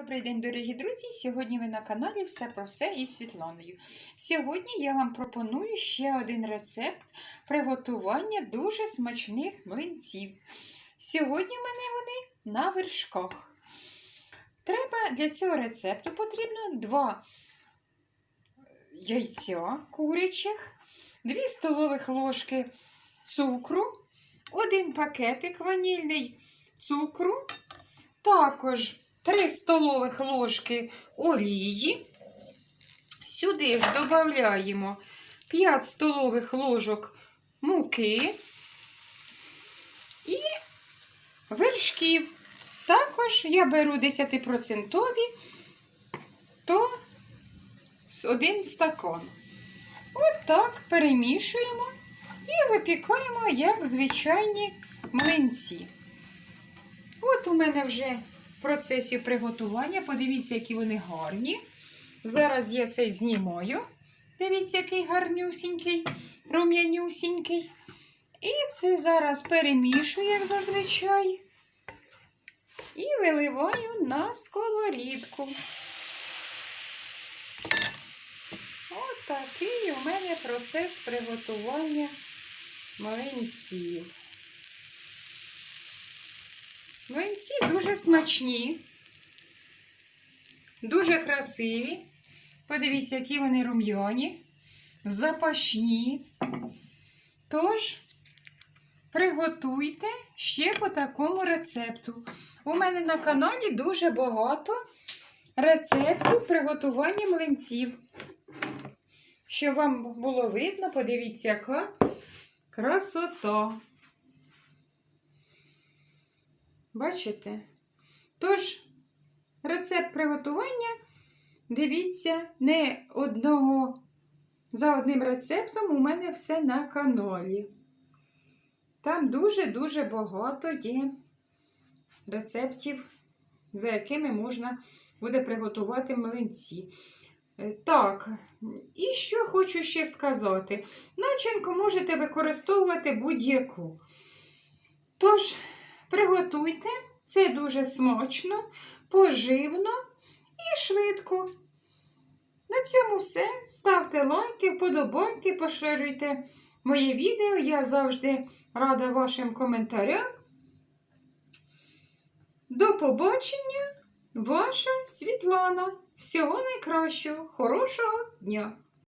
Добрий день, дорогі друзі! Сьогодні ви на каналі Все про все із Світланою. Сьогодні я вам пропоную ще один рецепт приготування дуже смачних млинців. Сьогодні в мене вони на вершках. Треба для цього рецепту потрібно 2 яйця курячих, 2 столових ложки цукру, 1 пакетик ванільний цукру, також 3 столових ложки олії. Сюди ж додаємо 5 столових ложок муки і вершків. Також я беру 10%, то один стакан. От так перемішуємо і випікаємо, як звичайні млинці. От у мене вже в процесі приготування. Подивіться, які вони гарні. Зараз я цей знімаю. Дивіться, який гарнюсінький, рум'янюсінький. І це зараз перемішую, як зазвичай. І виливаю на сковорідку. Ось такий у мене процес приготування млинців. Млинці дуже смачні, дуже красиві. Подивіться, які вони рум'яні, запашні. Тож, приготуйте ще по такому рецепту. У мене на каналі дуже багато рецептів приготування млинців. Щоб вам було видно, подивіться, яка красота. Бачите? Тож, рецепт приготування, дивіться, не одного за одним рецептом у мене все на каналі. Там дуже-дуже багато є рецептів, за якими можна буде приготувати млинці. Е, Так, і що хочу ще сказати. Начинку можете використовувати будь-яку. Тож, Приготуйте, це дуже смачно, поживно і швидко. На цьому все. Ставте лайки, вподобайки, поширюйте моє відео. Я завжди рада вашим коментарям. До побачення, ваша Світлана. Всього найкращого, хорошого дня!